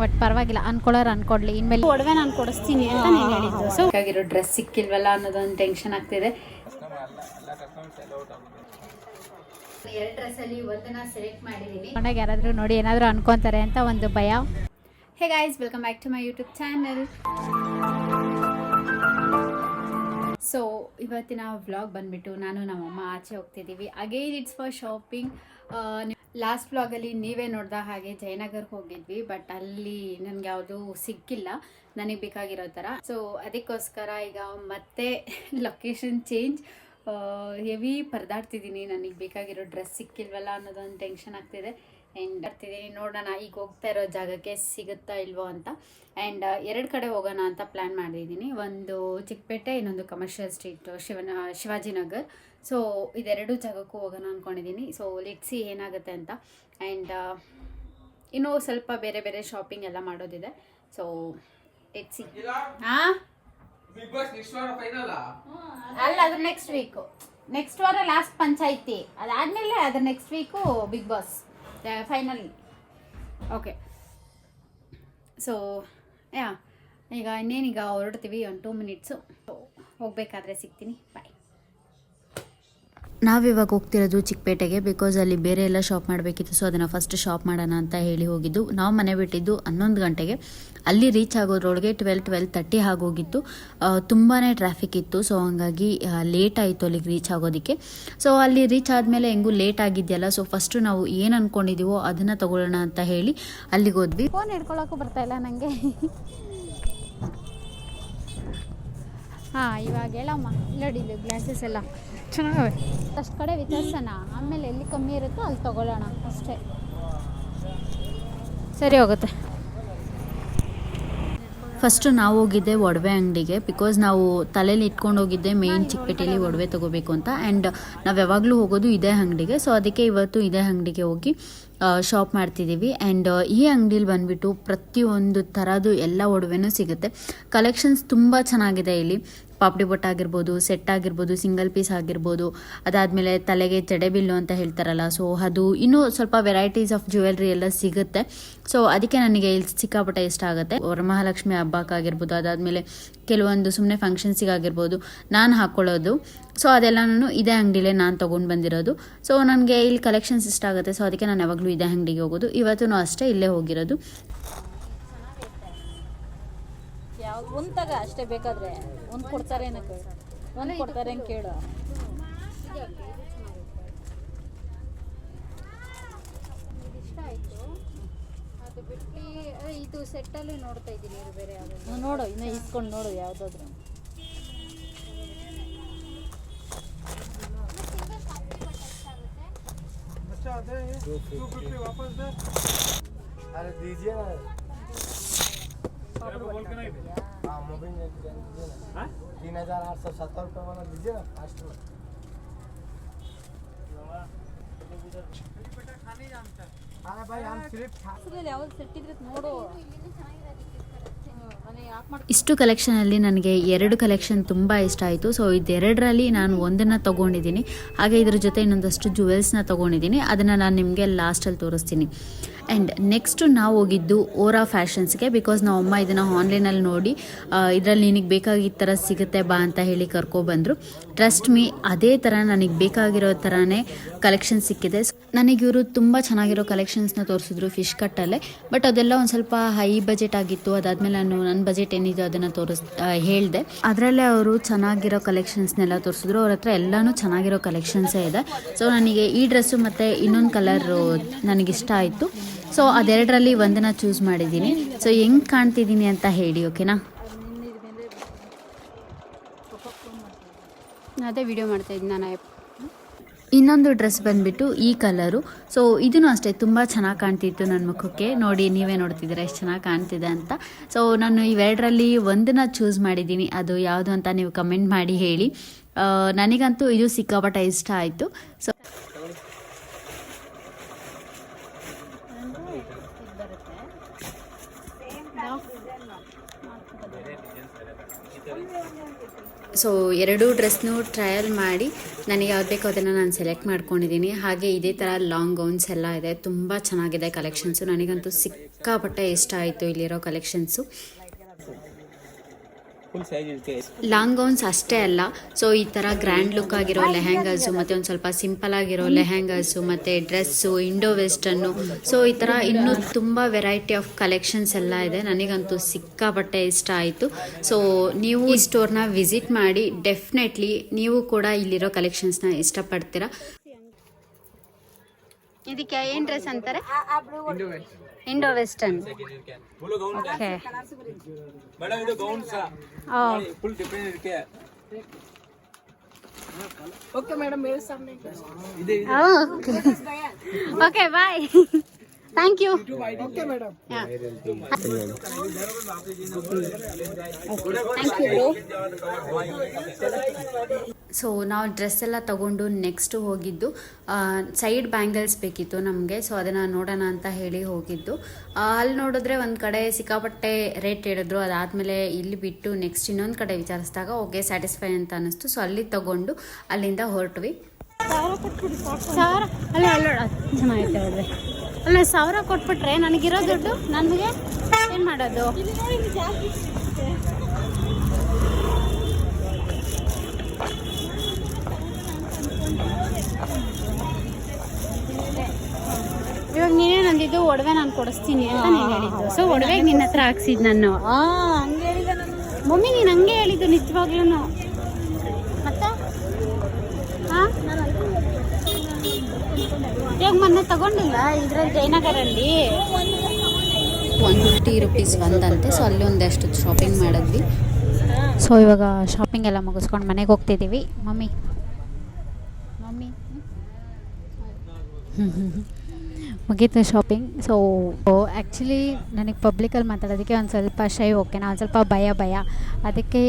But ಪರವಾಗಿಲ್ಲ ಅನ್ಕೊಳ್ಳೋರು ಅನ್ಕೊಡ್ಲಿ. ಇನ್ಮೇಲೆ ಒಡವೆ ನಾನು ಕೊಡಿಸ್ತೀನಿ ಅಂತ ನೀನು ಹೇಳಿದ್ದು. ಸೊ ಹಾಗಾಗಿರೋ ಡ್ರೆಸ್ ಸಿಕ್ಕಿಲ್ವಲ್ಲ ಅನ್ನೋದೊಂದು ಟೆನ್ಷನ್ ಆಗ್ತಿದೆ. ಎರಡು ಡ್ರೆಸ್ಸಲ್ಲಿ ಒಂದನ್ನ ಸೆಲೆಕ್ಟ್ ಮಾಡಿದ್ದೀನಿ ಮನೆಗೆ ಯಾರಾದರೂ ನೋಡಿ ಏನಾದರೂ ಅನ್ಕೊತಾರೆ ಅಂತ ಒಂದು ಭಯ. Hey guys welcome back to my YouTube channel so ಇವತ್ತಿನ ವ್ಲಾಗ್ ಬಂದ್ಬಿಟ್ಟು ನಾನು ನಮ್ಮಮ್ಮ ಆಚೆ ಹೋಗ್ತಿದ್ದೀವಿ. Again it's for shopping last ವ್ಲಾಗಲ್ಲಿ ನೀವೇ ನೋಡ್ದ ಹಾಗೆ ಜಯನಗರ್ ಹೋಗಿದ್ವಿ ಬಟ್ ಅಲ್ಲಿ ನನಗೆ ಯಾವುದು ಸಿಕ್ಕಿಲ್ಲ. ನನಗೆ ಬೇಕಾಗಿರೋ ಥರ. ಸೊ ಅದಕ್ಕೋಸ್ಕರ ಈಗ ಮತ್ತೆ ಲೊಕೇಶನ್ ಚೇಂಜ್ ಹೆವಿ ಪರದಾಡ್ತಿದ್ದೀನಿ. ನನಗೆ ಬೇಕಾಗಿರೋ ಡ್ರೆಸ್ ಸಿಕ್ಕಿಲ್ವಲ್ಲ ಅನ್ನೋದೊಂದು ಟೆನ್ಷನ್ ಆಗ್ತಿದೆ. ಆ್ಯಂಡ್ ಬರ್ತಿದ್ದೀನಿ ನೋಡೋಣ ಈಗ ಹೋಗ್ತಾ ಇರೋ ಜಾಗಕ್ಕೆ ಸಿಗುತ್ತಾ ಇಲ್ವೋ ಅಂತ. ಆ್ಯಂಡ್ ಎರಡು ಕಡೆ ಹೋಗೋಣ ಅಂತ ಪ್ಲ್ಯಾನ್ ಮಾಡಿದ್ದೀನಿ ಒಂದು ಚಿಕ್ಕಪೇಟೆ ಇನ್ನೊಂದು ಕಮರ್ಷಿಯಲ್ ಸ್ಟ್ರೀಟ್ ಶಿವನ ಶಿವಾಜಿನಗರ್ ಸೊ ಇದೆರಡು ಜಾಗಕ್ಕೂ ಹೋಗೋಣ ಅಂದ್ಕೊಂಡಿದ್ದೀನಿ ಸೊ ಲಿಟ್ಸಿ ಏನಾಗುತ್ತೆ ಅಂತ. ಆ್ಯಂಡ್ ಇನ್ನೂ ಸ್ವಲ್ಪ ಬೇರೆ ಬೇರೆ ಶಾಪಿಂಗ್ ಎಲ್ಲ ಮಾಡೋದಿದೆ. ಸೊ ಲಿಟ್ಸಿ ಹಾಂ ಅಲ್ಲ ಅದು ನೆಕ್ಸ್ಟ್ ವೀಕು ನೆಕ್ಸ್ಟ್ ವಾರ ಲಾಸ್ಟ್ ಪಂಚಾಯಿತಿ. ಅದಾದಮೇಲೆ ಅದ್ರ next week Bigg Boss final okay so yeah ಈಗ ಇನ್ನೇನೀಗ ಹೊರಡ್ತೀವಿ ಒಂದು ಟೂ ಮಿನಿಟ್ಸು ಹೋಗಬೇಕಾದ್ರೆ ಸಿಗ್ತೀನಿ. ಬಾಯ್ ನಾವಿವಾಗ ಹೋಗ್ತಿರೋದು ಚಿಕ್ಕಪೇಟೆಗೆ ಬಿಕಾಸ್ ಅಲ್ಲಿ ಬೇರೆ ಎಲ್ಲ ಶಾಪ್ ಮಾಡಬೇಕಿತ್ತು ಸೊ ಅದನ್ನು ಫಸ್ಟ್ ಶಾಪ್ ಮಾಡೋಣ ಅಂತ ಹೇಳಿ ಹೋಗಿದ್ದು. ನಾವು ಮನೆ ಬಿಟ್ಟಿದ್ದು ಹನ್ನೊಂದು ಗಂಟೆಗೆ. ಅಲ್ಲಿ ರೀಚ್ ಆಗೋದ್ರೊಳಗೆ ಟ್ವೆಲ್ ಟ್ವೆಲ್ ತರ್ಟಿ ಆಗೋಗಿತ್ತು. ತುಂಬಾ ಟ್ರಾಫಿಕ್ ಇತ್ತು ಸೊ ಹಂಗಾಗಿ ಲೇಟ್ ಆಯಿತು ಅಲ್ಲಿಗೆ ರೀಚ್ ಆಗೋದಕ್ಕೆ. ಸೊ ಅಲ್ಲಿ ರೀಚ್ ಆದಮೇಲೆ ಹೆಂಗೂ ಲೇಟ್ ಆಗಿದೆಯಲ್ಲ ಸೊ ಫಸ್ಟು ನಾವು ಏನು ಅಂದ್ಕೊಂಡಿದ್ದೀವೋ ಅದನ್ನು ತಗೊಳ್ಳೋಣ ಅಂತ ಹೇಳಿ ಅಲ್ಲಿಗೆ ಹೋದ್ವಿ. ಫೋನ್ ಹಿಡ್ಕೊಳಕ್ಕೂ ಬರ್ತಾ ಇಲ್ಲ ನನಗೆ ಹಾಂ ಇವಾಗ ಹೇಳಮ್ಮ ನೋಡಿ ಇಲ್ಲಿ ಗ್ಲಾಸಸ್ ಎಲ್ಲ. ಚೆನ್ನಾಗವೆ. ಅಷ್ಟು ಕಡೆ ವಿಚಾರಿಸೋಣ ಆಮೇಲೆ ಎಲ್ಲಿ ಕಮ್ಮಿ ಇರುತ್ತೋ ಅಲ್ಲಿ ತಗೊಳ್ಳೋಣ ಅಷ್ಟೇ. ಸರಿ ಹೋಗುತ್ತೆ. ಫಸ್ಟ್ ನಾವು ಹೋಗಿದ್ದೆ ಒಡವೆ ಅಂಗಡಿಗೆ ಬಿಕಾಸ್ ನಾವು ತಲೆಯಲ್ಲಿ ಇಟ್ಕೊಂಡು ಹೋಗಿದ್ದೆ ಮೇನ್ ಚಿಕ್ಕಪೇಟೆಯಲ್ಲಿ ಒಡವೆ ತಗೋಬೇಕು ಅಂತ. ಆ್ಯಂಡ್ ನಾವು ಯಾವಾಗಲೂ ಹೋಗೋದು ಇದೇ ಅಂಗಡಿಗೆ. ಸೊ ಅದಕ್ಕೆ ಇವತ್ತು ಇದೇ ಅಂಗಡಿಗೆ ಹೋಗಿ ಶಾಪ್ ಮಾಡ್ತಿದ್ದೀವಿ ಆ್ಯಂಡ್ ಈ ಅಂಗಡಿಲಿ ಬಂದುಬಿಟ್ಟು ಪ್ರತಿಯೊಂದು ಥರದ್ದು ಎಲ್ಲ ಒಡವೆನೂ ಸಿಗುತ್ತೆ. ಕಲೆಕ್ಷನ್ಸ್ ತುಂಬ ಚೆನ್ನಾಗಿದೆ ಇಲ್ಲಿ. ಪಾಪಡಿ ಬೊಟ್ಟ ಆಗಿರ್ಬೋದು ಸೆಟ್ ಆಗಿರ್ಬೋದು ಸಿಂಗಲ್ ಪೀಸ್ ಆಗಿರ್ಬೋದು. ಅದಾದಮೇಲೆ ತಲೆಗೆ ಜಡೆಬಿಲ್ಲು ಅಂತ ಹೇಳ್ತಾರಲ್ಲ. ಸೊ ಅದು ಇನ್ನೂ ಸ್ವಲ್ಪ ವೆರೈಟೀಸ್ ಆಫ್ ಜ್ಯುವೆಲ್ರಿ ಎಲ್ಲ ಸಿಗುತ್ತೆ. ಸೊ ಅದಕ್ಕೆ ನನಗೆ ಇಲ್ಲಿ ಸಿಕ್ಕಾಪಟ್ಟೆ ಇಷ್ಟ ಆಗುತ್ತೆ. ವರಮಹಾಲಕ್ಷ್ಮಿ ಹಬ್ಬಕ್ಕಾಗಿರ್ಬೋದು ಅದಾದಮೇಲೆ ಕೆಲವೊಂದು ಸುಮ್ಮನೆ ಫಂಕ್ಷನ್ಸಿಗಾಗಿರ್ಬೋದು ನಾನು ಹಾಕ್ಕೊಳ್ಳೋದು ಸೊ ಅದೆಲ್ಲನೂ ಇದೇ ಅಂಗಡಿಲೇ ನಾನು ತೊಗೊಂಡು ಬಂದಿರೋದು. ಸೊ ನನಗೆ ಇಲ್ಲಿ ಕಲೆಕ್ಷನ್ಸ್ ಇಷ್ಟ ಆಗುತ್ತೆ. ಸೊ ಅದಕ್ಕೆ ನಾನು ಯಾವಾಗಲೂ ಇದೇ ಅಂಗಡಿಗೆ ಹೋಗೋದು. ಇವತ್ತೂ ಅಷ್ಟೇ ಇಲ್ಲೇ ಹೋಗಿರೋದು. ಯಾವ ಒಂದು ತಗ ಅಷ್ಟೇ ಬೇಕಾದ್ರೆ. ಒಂದು ಕೊಡ್ತಾರೆ ಏನಕ್ಕೆ? ಒಂದು ಕೊಡ್ತಾರೆ ಅಂತ ಕೇಳು. ಇಷ್ಟ ಆಯಿತು ಅದು ಬಿಟ್ಟು ಇದು ಸೆಟ್ಟಲ್ಲಿ ನೋಡ್ತಾ ಇದ್ದೀನಿ ಇದು ಬೇರೆ ಯಾವುದು. ನೋಡು ಇನ್ನು ಇಸ್ಕೊಂಡು ನೋಡು ಯಾವುದಾದ್ರು. वापस दे अरे दीजिए ना बोल तीन हजार आठ सौ सत्तर रुपये वाला दीजिए ना फास्ट में अरे भाई हम सिर्फ लेवल सिटी नोड़ो ಇಷ್ಟು ಕಲೆಕ್ಷನಲ್ಲಿ ನನಗೆ ಎರಡು ಕಲೆಕ್ಷನ್ ತುಂಬ ಇಷ್ಟ ಆಯಿತು. ಸೊ ಇದೆರಡರಲ್ಲಿ ನಾನು ಒಂದನ್ನು ತೊಗೊಂಡಿದ್ದೀನಿ. ಹಾಗೆ ಇದ್ರ ಜೊತೆ ಇನ್ನೊಂದಷ್ಟು ಜುವೆಲ್ಸ್ನ ತೊಗೊಂಡಿದ್ದೀನಿ. ಅದನ್ನು ನಾನು ನಿಮಗೆ ಲಾಸ್ಟಲ್ಲಿ ತೋರಿಸ್ತೀನಿ. ಆ್ಯಂಡ್ ನೆಕ್ಸ್ಟು ನಾವು ಹೋಗಿದ್ದು ಓರಾ ಫ್ಯಾಷನ್ಸ್ಗೆ ಬಿಕಾಸ್ ನಾವು ಅಮ್ಮ ಇದನ್ನು ಆನ್ಲೈನಲ್ಲಿ ನೋಡಿ ಇದರಲ್ಲಿ ನಿನಗೆ ಬೇಕಾಗಿದ್ದ ಥರ ಸಿಗುತ್ತೆ ಬಾ ಅಂತ ಹೇಳಿ ಕರ್ಕೊಬಂದರು ಟ್ರಸ್ಟ್ ಮೀ ಅದೇ ಥರ ನನಗೆ ಬೇಕಾಗಿರೋ ಥರನೇ ಕಲೆಕ್ಷನ್ ಸಿಕ್ಕಿದೆ. ನನಗೆ ಇವರು ತುಂಬ ಚೆನ್ನಾಗಿರೋ ಕಲೆಕ್ಷನ್ಸ್ನ ತೋರಿಸಿದ್ರು ಫಿಶ್ ಕಟ್ಟಲ್ಲೇ ಬಟ್ ಅದೆಲ್ಲ ಒಂದು ಸ್ವಲ್ಪ ಹೈ ಬಜೆಟ್ ಆಗಿತ್ತು. ಅದಾದಮೇಲೆ ನಾನು ನನ್ನ ಬಜೆಟ್ ಏನಿದೆ ಅದನ್ನು ತೋರಿಸ್ ಹೇಳಿದೆ. ಅದರಲ್ಲೇ ಅವರು ಚೆನ್ನಾಗಿರೋ ಕಲೆಕ್ಷನ್ಸ್ನೆಲ್ಲ ತೋರಿಸಿದ್ರು. ಅವ್ರ ಹತ್ರ ಎಲ್ಲನೂ ಚೆನ್ನಾಗಿರೋ ಕಲೆಕ್ಷನ್ಸೇ ಇದೆ. ಸೊ ನನಗೆ ಈ ಡ್ರೆಸ್ಸು ಮತ್ತು ಇನ್ನೊಂದು ಕಲರು ನನಗಿಷ್ಟ ಆಯಿತು. ಸೊ ಅದೆರಡರಲ್ಲಿ ಒಂದನ್ನು ಚೂಸ್ ಮಾಡಿದ್ದೀನಿ. ಸೊ ಹೆಂಗ್ ಕಾಣ್ತಿದ್ದೀನಿ ಅಂತ ಹೇಳಿ ಓಕೆನಾ ಅದೇ ವಿಡಿಯೋ ಮಾಡ್ತಾ ಇದ್ದೀನಿ ನಾನು ಇನ್ನೊಂದು ಡ್ರೆಸ್ ಬಂದ್ಬಿಟ್ಟು ಈ ಕಲರು ಸೊ ಇದನ್ನು ಅಷ್ಟೇ ತುಂಬ ಚೆನ್ನಾಗಿ ಕಾಣ್ತಿತ್ತು ನನ್ನ ಮುಖಕ್ಕೆ. ನೋಡಿ ನೀವೇ ನೋಡ್ತಿದ್ದೀರಾ ಎಷ್ಟು ಚೆನ್ನಾಗಿ ಕಾಣ್ತಿದೆ ಅಂತ. ಸೊ ನಾನು ಇವೆರಡರಲ್ಲಿ ಒಂದನ್ನ ಚೂಸ್ ಮಾಡಿದ್ದೀನಿ. ಅದು ಯಾವುದು ಅಂತ ನೀವು ಕಮೆಂಟ್ ಮಾಡಿ ಹೇಳಿ. ಆ, ನನಗಂತೂ ಇದು ಸಿಕ್ಕಾಪಟ್ಟೆ ಇಷ್ಟ ಆಯಿತು. ಸೊ ಸೊ ಎರಡೂ ಡ್ರೆಸ್ನು ಟ್ರಯಲ್ ಮಾಡಿ ನನಗೆ ಯಾವ್ದು ಬೇಕು ಅದನ್ನು ನಾನು ಸೆಲೆಕ್ಟ್ ಮಾಡ್ಕೊಂಡಿದ್ದೀನಿ. ಹಾಗೆ ಇದೇ ಥರ ಲಾಂಗ್ ಗೌನ್ಸ್ ಎಲ್ಲ ಇದೆ. ತುಂಬ ಚೆನ್ನಾಗಿದೆ ಕಲೆಕ್ಷನ್ಸು ನನಗಂತೂ ಸಿಕ್ಕಾಪಟ್ಟೆ ಇಷ್ಟ ಆಯಿತು ಇಲ್ಲಿರೋ ಕಲೆಕ್ಷನ್ಸು ಲಾಂಗ್ ಗೌನ್ಸ್ ಅಷ್ಟೇ ಅಲ್ಲ. ಸೊ ಈ ಥರ ಗ್ರ್ಯಾಂಡ್ ಲುಕ್ ಆಗಿರೋ ಲೆಹೆಂಗಾಸು ಮತ್ತು ಒಂದು ಸ್ವಲ್ಪ ಸಿಂಪಲ್ ಆಗಿರೋ ಲೆಹೆಂಗಾಸು ಮತ್ತು ಡ್ರೆಸ್ಸು ಇಂಡೋ ವೆಸ್ಟನ್ನು ಸೊ ಈ ಥರ ಇನ್ನೂ ತುಂಬ ವೆರೈಟಿ ಆಫ್ ಕಲೆಕ್ಷನ್ಸ್ ಎಲ್ಲ ಇದೆ. ನನಗಂತೂ ಸಿಕ್ಕಾಪಟ್ಟೆ ಇಷ್ಟ ಆಯಿತು. ಸೊ ನೀವು ಈ ಸ್ಟೋರ್ನ ವಿಸಿಟ್ ಮಾಡಿ ಡೆಫಿನೆಟ್ಲಿ ನೀವು ಕೂಡ ಇಲ್ಲಿರೋ ಕಲೆಕ್ಷನ್ಸ್ನ ಇಷ್ಟಪಡ್ತೀರಾ? ಇದಕ್ಕೆ ಏನು ಡ್ರೆಸ್ ಅಂತಾರೆ? ಇಂಡೋ ವೆಸ್ಟರ್ನ್ ಓಕೆ ಮೇಡಮ್ ಇದು ಗೌನ್ ಸಹ ಫುಲ್ ಡಿಫ್ರೆಂಟ್ ಇರುತ್ತೆ okay bye thank you so ನಾವು ಡ್ರೆಸ್ ಎಲ್ಲ ತಗೊಂಡು ನೆಕ್ಸ್ಟ್ ಹೋಗಿದ್ದು. ಸೈಡ್ ಬ್ಯಾಂಗಲ್ಸ್ ಬೇಕಿತ್ತು ನಮಗೆ. ಸೊ ಅದನ್ನು ನೋಡೋಣ ಅಂತ ಹೇಳಿ ಹೋಗಿದ್ದು. ಅಲ್ಲಿ ನೋಡಿದ್ರೆ ಒಂದು ಕಡೆ ಸಿಕ್ಕಾಪಟ್ಟೆ ರೇಟ್ ಹೇಳಿದ್ರು. ಅದಾದಮೇಲೆ ಇಲ್ಲಿ ಬಿಟ್ಟು ನೆಕ್ಸ್ಟ್ ಇನ್ನೊಂದು ಕಡೆ ವಿಚಾರಿಸಿದಾಗ ಓಕೆ ಸ್ಯಾಟಿಸ್ಫೈ ಅಂತ ಅನ್ನಿಸ್ತು. ಸೊ ಅಲ್ಲಿ ತಗೊಂಡು ಅಲ್ಲಿಂದ ಹೊರಟ್ವಿ. ಚೆನ್ನಾಗೈತೆ ಅಲ್ಲ ಸಾವಿರ ಕೊಟ್ಬಿಟ್ರೆ ನನಗಿರೋ ದುಡ್ಡು ನನಗೆ ಏನು ಮಾಡೋದು? ಇವಾಗ ನೀನೇ ನಂದಿದ್ದು ಒಡವೆ ನಾನು ಕೊಡಿಸ್ತೀನಿ ಅಂತ ನೀನು ಹೇಳಿದ್ದು. ಸೊ ಒಡವೆ ನಿನ್ನ ಹತ್ರ ಹಾಕ್ಸಿದ್ ನಾನು. ಆ ಹಂಗೆ ಹೇಳಿದೆ ನಾನು. ಮಮ್ಮಿ ನೀನು ಹಂಗೆ ಹೇಳಿದ್ದು ನಿಜವಾಗ್ಲೂ ಮತ್ತೆ ಹಾಂ ಇವಾಗ ಮೊನ್ನೆ ತಗೊಂಡಿಲ್ಲ ಇದ್ರಲ್ಲಿ ಜಯನಗರಲ್ಲಿ. ಒನ್ ಫಿಫ್ಟಿ ರುಪೀಸ್ ಬಂದಂತೆ ಸೊ ಅಲ್ಲಿ ಒಂದಷ್ಟು ಶಾಪಿಂಗ್ ಮಾಡಿದ್ವಿ. ಸೊ ಇವಾಗ ಶಾಪಿಂಗ್ ಎಲ್ಲ ಮುಗಿಸ್ಕೊಂಡು ಮನೆಗೆ ಹೋಗ್ತಿದ್ದೀವಿ ಮಮ್ಮಿ. ಮಮ್ಮಿ. ಮುಗೀತು ಶಾಪಿಂಗ್ ಸೊ ಆ್ಯಕ್ಚುಲಿ ನನಗೆ ಪಬ್ಲಿಕಲ್ಲಿ ಮಾತಾಡೋದಕ್ಕೆ ಒಂದು ಸ್ವಲ್ಪ ಶೈ ಓಕೆನಾ ಒಂದು ಸ್ವಲ್ಪ ಭಯ ಭಯ. ಅದಕ್ಕೆ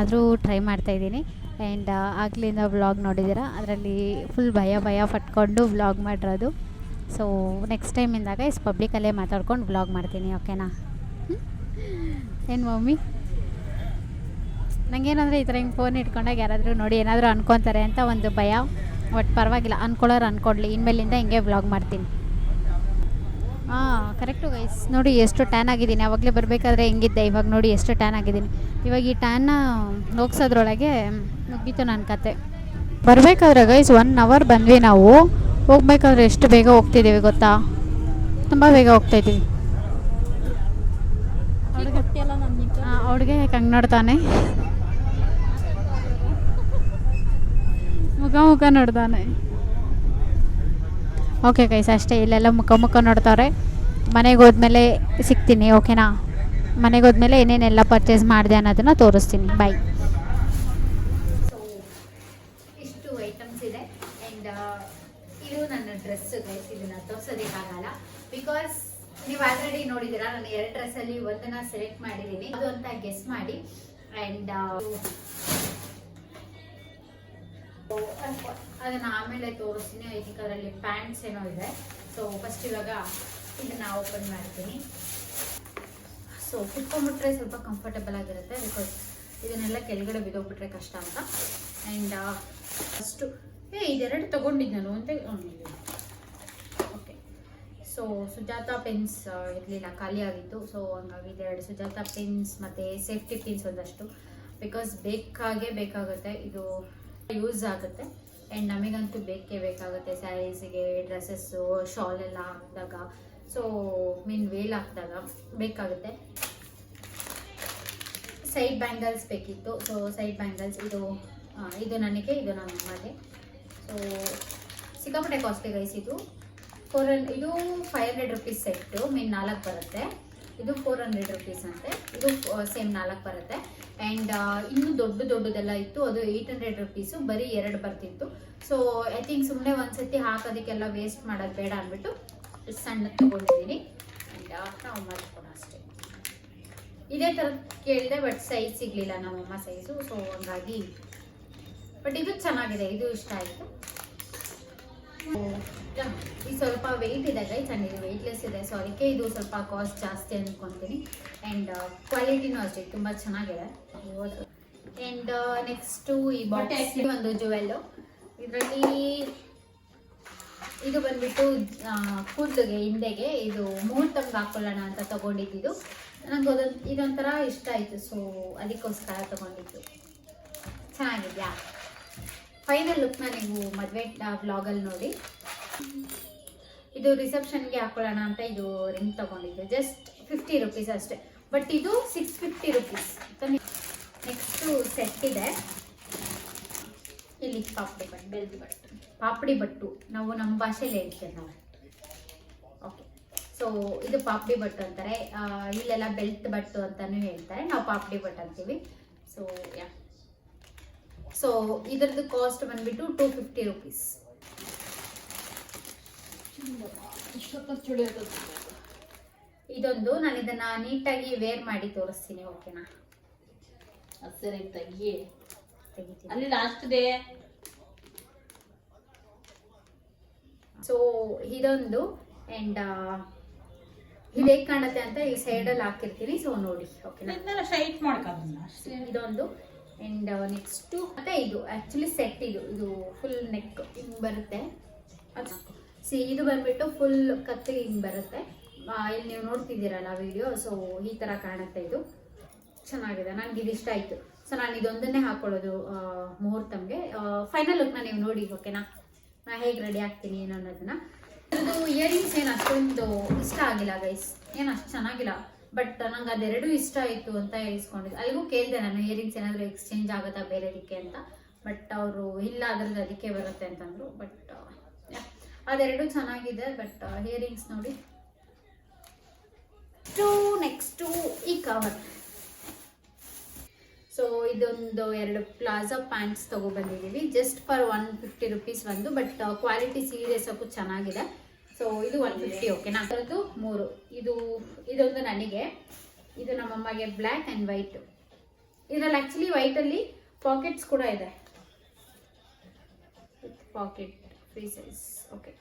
ಆದರೂ ಟ್ರೈ ಮಾಡ್ತಾಯಿದ್ದೀನಿ ಆ್ಯಂಡ್ ಆಗಲಿಂದ ವ್ಲಾಗ್ ನೋಡಿದ್ದೀರಾ? ಅದರಲ್ಲಿ ಫುಲ್ ಭಯ ಭಯ ಪಟ್ಕೊಂಡು ವ್ಲಾಗ್ ಮಾಡಿರೋದು. ಸೊ ನೆಕ್ಸ್ಟ್ ಟೈಮಿಂದಾಗ ಇಸ್ ಪಬ್ಲಿಕಲ್ಲೇ ಮಾತಾಡ್ಕೊಂಡು ವ್ಲಾಗ್ ಮಾಡ್ತೀನಿ ಓಕೆನಾ ಏನು ಮಮ್ಮಿ? ನನಗೇನಂದರೆ ಈ ಥರ ಹಿಂಗೆ ಫೋನ್ ಇಟ್ಕೊಂಡಾಗ ಯಾರಾದರೂ ನೋಡಿ ಏನಾದರೂ ಅನ್ಕೊತಾರೆ ಅಂತ ಒಂದು ಭಯ. ಬಟ್ ಪರವಾಗಿಲ್ಲ, ಅನ್ಕೊಳ್ಳೋರು ಅಂದ್ಕೊಡ್ಲಿ ಇನ್ಮೇಲಿಂದ ಹಿಂಗೆ ವ್ಲಾಗ್ ಮಾಡ್ತೀನಿ. ಹಾಂ ಕರೆಕ್ಟು ಗೈಸ್ ನೋಡಿ ಎಷ್ಟು ಟ್ಯಾನ್ ಆಗಿದ್ದೀನಿ. ಯಾವಾಗಲೇ ಬರಬೇಕಾದ್ರೆ ಹೆಂಗಿದ್ದೆ. ಇವಾಗ ನೋಡಿ ಎಷ್ಟು ಟ್ಯಾನ್ ಆಗಿದ್ದೀನಿ. ಇವಾಗ ಈ ಟ್ಯಾನ್ನ ಹೋಗ್ಸೋದ್ರೊಳಗೆ ಮುಗೀತು ನನ್ನ ಕತೆ. ಬರಬೇಕಾದ್ರೆ ಗೈಸ್ ಒನ್ ಅವರ್ ಬಂದ್ವಿ ನಾವು. ಹೋಗ್ಬೇಕಾದ್ರೆ ಎಷ್ಟು ಬೇಗ ಹೋಗ್ತಿದ್ದೀವಿ ಗೊತ್ತಾ? ತುಂಬ ಬೇಗ ಹೋಗ್ತಾಯಿದ್ದೀವಿ ಅವ್ಳಿಗೆ ಹಂಗೆ ನೋಡ್ತಾನೆ? ಮುಖ ಮುಖ ನೋಡ್ತಾನೆ. ಓಕೆ ಗೈಸ್ ಅಷ್ಟೇ. ಇಲ್ಲೆಲ್ಲ ಮುಖ ಮುಖ ನೋಡ್ತಾರೆ ಮನೆಗೆ ಹೋದ್ಮೇಲೆ ಸಿಗ್ತೀನಿ ಓಕೆನಾ ಮನೆಗೆ ಹೋದ್ಮೇಲೆ ಏನೇನೆಲ್ಲ ಪರ್ಚೇಸ್ ಮಾಡಿದೆ ಅನ್ನೋದನ್ನು ತೋರಿಸ್ತೀನಿ. ಬಾಯ್ ಇಷ್ಟು ಐಟಮ್ಸ್ ಇದೆ ಆ್ಯಂಡ್ ಇದು ನನ್ನ ಡ್ರೆಸ್ ಗೈಸ್ ಇದನ್ನ ತೋರ್ಸೋದಕ್ಕಾಗಲ್ಲ ಬಿಕಾಸ್ ನೀವು ಆಲ್ರೆಡಿ ನೋಡಿದ್ದೀರಾ? ನಾನು ಎರಡು ಡ್ರೆಸ್ಸಲ್ಲಿ ಒಂದನ್ನ ಸೆಲೆಕ್ಟ್ ಮಾಡಿದೀನಿ ಅದು ಅಂತ ಗೆಸ್ ಮಾಡಿ. ಅಂಡ್ ಅದನ್ನ ಆಮೇಲೆ ತೋರಿಸ್ತೀನಿ. ಅದರಲ್ಲಿ ಪ್ಯಾಂಟ್ಸ್ ಏನೋ ಇದೆ. ಸೊ ಫಸ್ಟ್ ಇವಾಗ ಇದನ್ನ ಓಪನ್ ಮಾಡ್ತೀನಿ. ಸೊ ಕುತ್ಕೊಂಡ್ಬಿಟ್ರೆ ಸ್ವಲ್ಪ ಕಂಫರ್ಟಬಲ್ ಆಗಿರುತ್ತೆ ಬಿಕಾಸ್ ಇದನ್ನೆಲ್ಲ ಕೆಳಗಡೆ ಬಿದ್ದೋಗ್ಬಿಟ್ರೆ ಕಷ್ಟ ಅಂತ. ಆ್ಯಂಡ್ ಫಸ್ಟು ಏ, ಇದೆರಡು ತೊಗೊಂಡಿದ್ದು ನಾನು. ಅಂತ ಸೊ ಸುಜಾತ ಪೆನ್ಸ್ ಇರಲಿಲ್ಲ ಖಾಲಿ ಆಗಿತ್ತು ಸೊ ಹಂಗಾಗಿ ಇದೆರಡು ಸುಜಾತ ಪೆನ್ಸ್ ಮತ್ತು ಸೇಫ್ಟಿ ಪಿನ್ಸ್ ಒಂದಷ್ಟು. ಬಿಕಾಸ್ ಬೇಕಾಗೇ ಬೇಕಾಗುತ್ತೆ. ಇದು ಯೂಸ್ ಆಗುತ್ತೆ. ಆ್ಯಂಡ್ ನಮಗಂತೂ ಬೇಕೇ ಬೇಕಾಗುತ್ತೆ ಸ್ಯಾರೀಸಿಗೆ ಡ್ರೆಸ್ಸಸ್ಸು ಶಾಲ್ ಎಲ್ಲ ಹಾಕಿದಾಗ. ಸೊ ಮೀನ್ ವೇಲ್ ಹಾಕಿದಾಗ ಬೇಕಾಗುತ್ತೆ. ಸೈಡ್ ಬ್ಯಾಂಗಲ್ಸ್ ಬೇಕಿತ್ತು. ಸೊ ಸೈಡ್ ಬ್ಯಾಂಗಲ್ಸ್ ಇದು ಇದು ನನಗೆ, ಇದು ನಮ್ಮ ಅಮ್ಮಗೆ ಸೊ ಸಿಕ್ಕಾಪಟ್ಟೆ ಕಾಸ್ಟ್ಲಿ ಗೈಸ್ ಇದು. ಫೋರ್ ಇದು five hundred rupees set mean ನಾಲ್ಕು ಬರುತ್ತೆ. ಇದು ಫೋರ್ ಹಂಡ್ರೆಡ್ ರುಪೀಸ್ ಅಂತೆ. ಇದು ಸೇಮ್ ನಾಲ್ಕು ಬರುತ್ತೆ. ಆ್ಯಂಡ್ ಇನ್ನೂ ದೊಡ್ಡ ದೊಡ್ಡದೆಲ್ಲ ಇತ್ತು. ಅದು ಏಯ್ಟ್ ಹಂಡ್ರೆಡ್ ರುಪೀಸು ಬರೀ ಎರಡು ಬರ್ತಿತ್ತು. ಸೊ ಐ ಥಿಂಕ್ ಸುಮ್ಮನೆ ಒಂದ್ಸತಿ ಹಾಕೋದಕ್ಕೆಲ್ಲ ವೇಸ್ಟ್ ಮಾಡೋದು ಬೇಡ ಅಂದ್ಬಿಟ್ಟು ಸಣ್ಣ ತೊಗೊಂಡಿದ್ದೀನಿ. ಆ್ಯಂಡ್ ನಾವು ಮಾಡ್ಕೊಂಡು ಅಷ್ಟೇ. ಇದೇ ಥರ ಕೇಳಿದೆ ಬಟ್ ಸೈಜ್ ಸಿಗಲಿಲ್ಲ ನಮ್ಮಮ್ಮ ಸೈಜು ಸೊ ಹಂಗಾಗಿ ಬಟ್ ಇದು ಚೆನ್ನಾಗಿದೆ. ಇದು ಇಷ್ಟ ಆಯಿತು. ಇದು ಸ್ವಲ್ಪ ವೆಯ್ಟ್ ಇದೆ ಗೈಸ್ ಆ್ಯಂಡ್ ಇದು ವೆಯ್ಟ್ಲೆಸ್ ಇದೆ. ಸೊ ಅದಕ್ಕೆ ಇದು ಸ್ವಲ್ಪ ಕಾಸ್ಟ್ ಜಾಸ್ತಿ ಅಂದ್ಕೊತೀನಿ ಆ್ಯಂಡ್ ಕ್ವಾಲಿಟಿನೂ ಅಷ್ಟೇ ತುಂಬ ಚೆನ್ನಾಗಿದೆ. ಆ್ಯಂಡ್ ನೆಕ್ಸ್ಟು ಈ ಬಾಕ್ಸ್ ಒಂದು ಜುವೆಲ್ಲು ಇದರಲ್ಲಿ ಇದು ಬಂದ್ಬಿಟ್ಟು ಕೂದಲಿಗೆ ಹಿಂದೆಗೆ ಇದು ಮುಹೂರ್ತಮ್ಗೆ ಹಾಕೊಳ್ಳೋಣ ಅಂತ ತಗೊಂಡಿದ್ದು ನನಗೆ ಅದೊಂದು ಇದೊಂಥರ ಇಷ್ಟ ಆಯಿತು. ಸೊ ಅದಕ್ಕೋಸ್ಕರ ತಗೊಂಡಿದ್ದು. ಚೆನ್ನಾಗಿದ್ಯಾ? ಫೈನಲ್ ಲುಕ್ನ ನೀವು ಮದುವೆ ವ್ಲಾಗಲ್ಲಿ ನೋಡಿ. ಇದು ರಿಸೆಪ್ಷನ್ಗೆ ಹಾಕೊಳ್ಳೋಣ ಅಂತ ಇದು ರಿಂಗ್ ತಗೊಂಡಿದ್ದೆ. ಜಸ್ಟ್ ಫಿಫ್ಟಿ ರುಪೀಸ್ ಅಷ್ಟೇ. ಬಟ್ ಇದು six fifty rupees next set ಇದೆ. ಇಲ್ಲಿ ಪಾಪಡಿ ಬಟ್ ಬೆಲ್ಟ್ ಬಟ್ಟು ಪಾಪಡಿ ಬಟ್ಟು. ನಾವು ನಮ್ಮ ಭಾಷೆಯಲ್ಲಿ ಹೇಳ್ತೇವೆ ನಾವು. ಓಕೆ ಸೊ ಇದು ಪಾಪಡಿ ಬಟ್ಟು ಅಂತಾರೆ. ಇಲ್ಲೆಲ್ಲ ಬೆಲ್ಟ್ ಬಟ್ಟು ಅಂತಾನು ಹೇಳ್ತಾರೆ. ನಾವು ಪಾಪಡಿ ಬಟ್ ಅಂತೀವಿ. ಸೊ ಯಾ ಸೊ ಇದರದ್ದು ಕಾಸ್ಟ್ ಬಂದ್ಬಿಟ್ಟು ಟೂ ಫಿಫ್ಟಿ ರುಪೀಸ್ ಇದೊಂದು ನಾನು ಇದನ್ನ ನೀಟಾಗಿ ವೇರ್ ಮಾಡಿ ತೋರಿಸ್ತೀನಿ ಓಕೆನಾ ಸರಿ ತೆಗಿ. ಅಲ್ಲಿ ಲಾಸ್ಟ್ ಡೇ ಸೊ ಇದೊಂದು ಅಂಡ್ ಇದು ಹೇಗೆ ಕಾಣುತ್ತೆ ಅಂತ ಈ ಸೈಡಲ್ಲಿ ಹಾಕಿರ್ತೀನಿ ಸೊ ನೋಡಿ ಓಕೆನಾ ಇದೊಂದು ಅಂಡ್ ನೆಕ್ಸ್ಟು ಮತ್ತೆ ಇದು ಆ್ಯಕ್ಚುಲಿ ಸೆಟ್ ಇದು ಇದು ಫುಲ್ ನೆಕ್ ಹಿಂಗೆ ಬರುತ್ತೆ. ಸಿ ಇದು ಬಂದ್ಬಿಟ್ಟು ಫುಲ್ ಕತ್ತಿಗೆ ಹಿಂಗೆ ಬರುತ್ತೆ. ಇಲ್ಲಿ ನೀವು ನೋಡ್ತಿದ್ದೀರಲ್ಲ ವಿಡಿಯೋ ಸೊ ಈ ಥರ ಕಾಣುತ್ತೆ ಇದು. ಚೆನ್ನಾಗಿದೆ ನನಗೆ ಇಷ್ಟ ಆಯಿತು. ಸೊ ನಾನು ಇದೊಂದನ್ನೇ ಹಾಕೊಳ್ಳೋದು ಮುಹೂರ್ತಮ್ಗೆ. ಫೈನಲ್ ಲುಕ್ನ ನೀವು ನೋಡಿ ಓಕೆನಾ ನಾ? ಹೇಗೆ ರೆಡಿ ಆಗ್ತೀನಿ, ಏನು ಅನ್ನೋದನ್ನ. ಇಯರಿಂಗ್ಸ್ ಏನು ಅಷ್ಟೊಂದು ಇಷ್ಟ ಆಗಿಲ್ಲ ಗೈಸ್ ಏನು ಅಷ್ಟು ಚೆನ್ನಾಗಿಲ್ಲ. ಬಟ್ ನಂಗೆ ಅದೆರಡು ಇಷ್ಟ ಆಯಿತು ಅಂತ ಹೇಳಿಸ್ಕೊಂಡಿದ್ದೆ. ಅಲ್ಲಿಗೂ ಕೇಳಿದೆ ನಾನು ಇಯರಿಂಗ್ಸ್ ಏನಾದರೂ ಎಕ್ಸ್ಚೇಂಜ್ ಆಗುತ್ತಾ ಬೇರೆದಕ್ಕೆ ಅಂತ. ಬಟ್ ಅವರು, ಇಲ್ಲ ಅದ್ರದ್ದು ಅದಕ್ಕೆ ಬರುತ್ತೆ ಅಂತಂದರು. ಬಟ್ ಅದೆರಡು ಚೆನ್ನಾಗಿದೆ. ಬಟ್ ಇಯರಿಂಗ್ಸ್ ನೋಡಿ. ಟು ನೆಕ್ಸ್ಟು ಈ ಕವರ್ ಸೊ ಇದೊಂದು ಎರಡು palazzo pants ತೊಗೊಬಂದಿದ್ದೀವಿ just for one fifty rupees ಒಂದು, ಬಟ್ ಕ್ವಾಲಿಟಿ ಸೀರಿಯಸ್ ಆಗೂ ಚೆನ್ನಾಗಿದೆ. ಸೊ ಇದು ಒನ್ ಫಿಫ್ಟಿ ಓಕೆನಾ ಅದರದ್ದು ಮೂರು. ಇದು, ಇದೊಂದು ನನಗೆ. ಇದು ನಮ್ಮಮ್ಮಗೆ ಬ್ಲ್ಯಾಕ್ ಆ್ಯಂಡ್ ವೈಟ್ ಇದರಲ್ಲಿ ಆ್ಯಕ್ಚುಲಿ ವೈಟಲ್ಲಿ ಪಾಕೆಟ್ಸ್ ಕೂಡ ಇದೆ. ಪಾಕೆಟ್ ಫ್ರೀ ಓಕೆ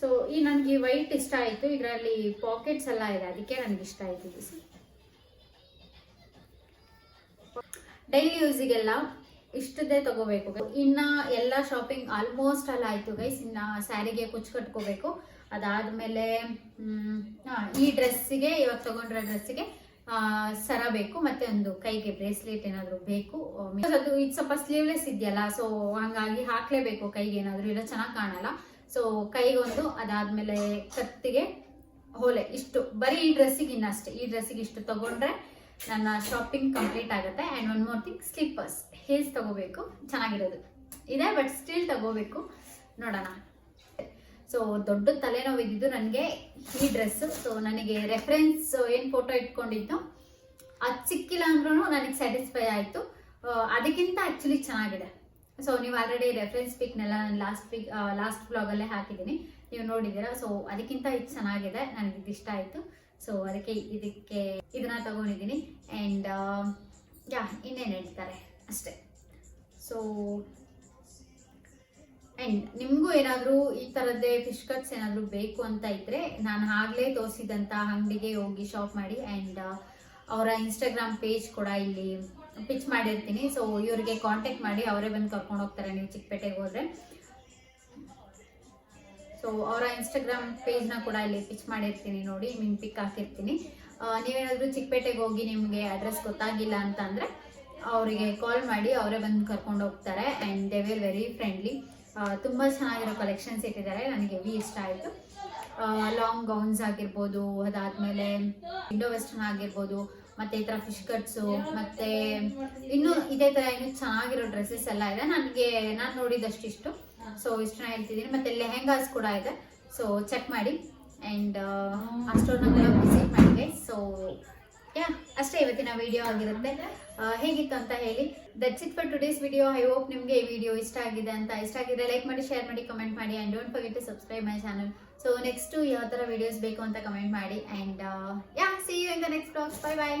ಸೊ ಈ ನನಗೆ ವೈಟ್ ಇಷ್ಟ ಆಯಿತು. ಇದರಲ್ಲಿ ಪಾಕೆಟ್ಸ್ ಎಲ್ಲ ಇದೆ. ಅದಕ್ಕೆ ನನಗೆ ಇಷ್ಟ ಆಯಿತು ಡೈಲಿ ಯೂಸಿಗೆಲ್ಲ ಇಷ್ಟದೇ ತಗೋಬೇಕು ಇನ್ನ ಎಲ್ಲ ಶಾಪಿಂಗ್ ಆಲ್ಮೋಸ್ಟ್ ಅಲ್ಲ ಆಯ್ತು ಗೈಸ್ ಇನ್ನ ಸ್ಯಾರಿಗೆ ಕುಚ್ಚು ಕಟ್ಕೋಬೇಕು. ಅದಾದ್ಮೇಲೆ ಈ ಡ್ರೆಸ್ಸಿಗೆ ಇವಾಗ ತಗೊಂಡಿರೋ ಡ್ರೆಸ್ಸಿಗೆ ಸರ ಬೇಕು, ಮತ್ತೆ ಒಂದು ಕೈಗೆ ಬ್ರೇಸ್ಲೆಟ್ ಏನಾದರೂ ಬೇಕು ಅದು ಇದು ಸ್ವಲ್ಪ ಸ್ಲೀವ್ಲೆಸ್ ಇದೆಯಲ್ಲ ಸೊ ಹಂಗಾಗಿ ಹಾಕ್ಲೇಬೇಕು ಕೈಗೆ ಏನಾದರೂ. ಇಲ್ಲ ಚೆನ್ನಾಗಿ ಕಾಣಲ್ಲ. ಸೊ ಕೈಗೊಂದು, ಅದಾದ್ಮೇಲೆ ಕತ್ತಿಗೆ ಹೋಲೆ. ಇಷ್ಟು, ಬರೀ ಈ ಡ್ರೆಸ್ಸಿಗೆ ಇನ್ನಷ್ಟೇ ಈ ಡ್ರೆಸ್ಸಿಗೆ ಇಷ್ಟು ತಗೊಂಡ್ರೆ ನನ್ನ ಶಾಪಿಂಗ್ ಕಂಪ್ಲೀಟ್ ಆಗುತ್ತೆ. And one more thing slippers ಹೇಸ್ ತಗೋಬೇಕು. ಚೆನ್ನಾಗಿರೋದು. ಇದೆ ಬಟ್ ಸ್ಟಿಲ್ ತಗೋಬೇಕು. ನೋಡೋಣ. ಸೊ ದೊಡ್ಡ ತಲೆನೋವು ಇದ್ದಿದ್ದು ನನಗೆ ಈ ಡ್ರೆಸ್ಸು ಸೊ ನನಗೆ ರೆಫರೆನ್ಸ್ ಏನು ಫೋಟೋ ಇಟ್ಕೊಂಡಿದ್ದು? ಅದು ಸಿಕ್ಕಿಲ್ಲ ಅಂದ್ರೂ ನನಗೆ ಸ್ಯಾಟಿಸ್ಫೈ ಆಯಿತು. ಅದಕ್ಕಿಂತ ಆ್ಯಕ್ಚುಲಿ ಚೆನ್ನಾಗಿದೆ. ಸೊ ನೀವು ಆಲ್ರೆಡಿ ರೆಫರೆನ್ಸ್ ಪಿಕ್ನೆಲ್ಲ ನಾನು ಲಾಸ್ಟ್ ಪಿಕ್ ಲಾಸ್ಟ್ ಬ್ಲಾಗಲ್ಲೇ ಹಾಕಿದ್ದೀನಿ. ನೀವು ನೋಡಿದ್ದೀರಾ? ಸೊ ಅದಕ್ಕಿಂತ ಇದು ಚೆನ್ನಾಗಿದೆ. ನನಗೆ ಇದು ಇಷ್ಟ ಆಯಿತು. ಸೊ ಅದಕ್ಕೆ ಇದಕ್ಕೆ ತಗೊಂಡಿದ್ದೀನಿ. ಆ್ಯಂಡ್ ಯಾ ಇನ್ನೇನು ಹೇಳ್ತಾರೆ ಅಷ್ಟೇ. ಸೊ ಆ್ಯಂಡ್ ನಿಮಗೂ ಏನಾದರೂ ಈ ಥರದ್ದೇ ಫಿಶ್ ಕಟ್ಸ್ ಏನಾದರೂ ಬೇಕು ಅಂತ ಇದ್ದರೆ ನಾನು ಆಗಲೇ ತೋರಿಸಿದಂಥ ಅಂಗಡಿಗೆ ಹೋಗಿ ಶಾಪ್ ಮಾಡಿ ಆ್ಯಂಡ್ ಅವರ ಇನ್ಸ್ಟಾಗ್ರಾಮ್ ಪೇಜ್ ಕೂಡ ಇಲ್ಲಿ ಪಿಚ್ ಮಾಡಿರ್ತೀನಿ. ಸೊ ಇವರಿಗೆ ಕಾಂಟ್ಯಾಕ್ಟ್ ಮಾಡಿ ಅವರೇ ಬಂದು ಕರ್ಕೊಂಡು ಹೋಗ್ತಾರೆ. ನೀವು ಚಿಕ್ಕಪೇಟೆಗೆ ಹೋದರೆ. ಸೊ ಅವರ ಇನ್ಸ್ಟಾಗ್ರಾಮ್ ಪೇಜ್ನ ಕೂಡ ಇಲ್ಲಿ ಪಿಚ್ ಮಾಡಿರ್ತೀನಿ ನೋಡಿ ನಿಮ್ಮ ಪಿಕ್ ಹಾಕಿರ್ತೀನಿ ನೀವೇನಾದರೂ ಚಿಕ್ಕಪೇಟೆಗೆ ಹೋಗಿ ನಿಮಗೆ ಅಡ್ರೆಸ್ ಗೊತ್ತಾಗಿಲ್ಲ ಅಂತ ಅಂದರೆ ಅವರಿಗೆ ಕಾಲ್ ಮಾಡಿ, ಅವರೇ ಬಂದು ಕರ್ಕೊಂಡು ಹೋಗ್ತಾರೆ and they were very friendly ತುಂಬ ಚೆನ್ನಾಗಿರೋ ಕಲೆಕ್ಷನ್ಸ್ ಇಟ್ಟಿದ್ದಾರೆ, ನನಗೆ ಹೆವಿ ಇಷ್ಟ ಆಯಿತು. ಲಾಂಗ್ ಗೌನ್ಸ್ ಆಗಿರ್ಬೋದು, ಅದಾದಮೇಲೆ ಇಂಡೋ ವೆಸ್ಟರ್ನ್ ಆಗಿರ್ಬೋದು, ಮತ್ತು ಈ ಥರ ಫಿಶ್ ಕಟ್ಸು ಮತ್ತು ಇನ್ನೂ ಇದೇ ಥರ ಇನ್ನೂ ಚೆನ್ನಾಗಿರೋ ಡ್ರೆಸ್ಸಸ್ ಎಲ್ಲ ಇದೆ. ನನಗೆ, ನಾನು ನೋಡಿದಷ್ಟು ಇಷ್ಟು ಸೊ ಇಷ್ಟನ್ನ ಹೇಳ್ತಿದ್ದೀನಿ ಮತ್ತೆ ಲೆಹೆಂಗಾಸ್ ಕೂಡ ಇದೆ. ಸೊ ಚೆಕ್ ಮಾಡಿ. ಆ್ಯಂಡ್ ಅಷ್ಟೊಂದು ವಿಸಿಟ್ ಮಾಡಿದೆ ಸೊ ಯಾ ಅಷ್ಟೇ ಇವತ್ತಿನ ವಿಡಿಯೋ ಆಗಿರುತ್ತೆ. ಹೇಗಿತ್ತು ಅಂತ ಹೇಳಿ. That's it for today's video I hope ನಿಮಗೆ ಈ ವಿಡಿಯೋ ಇಷ್ಟ ಆಗಿದೆ ಅಂತ. ಇಷ್ಟ ಆಗಿದೆ ಲೈಕ್ ಮಾಡಿ ಶೇರ್ ಮಾಡಿ ಕಮೆಂಟ್ ಮಾಡಿ. And don't forget to subscribe my channel so next ಯಾವ ಥರ ವಿಡಿಯೋಸ್ ಬೇಕು ಅಂತ ಕಮೆಂಟ್ ಮಾಡಿ. And yeah see you in the next blogs bye bye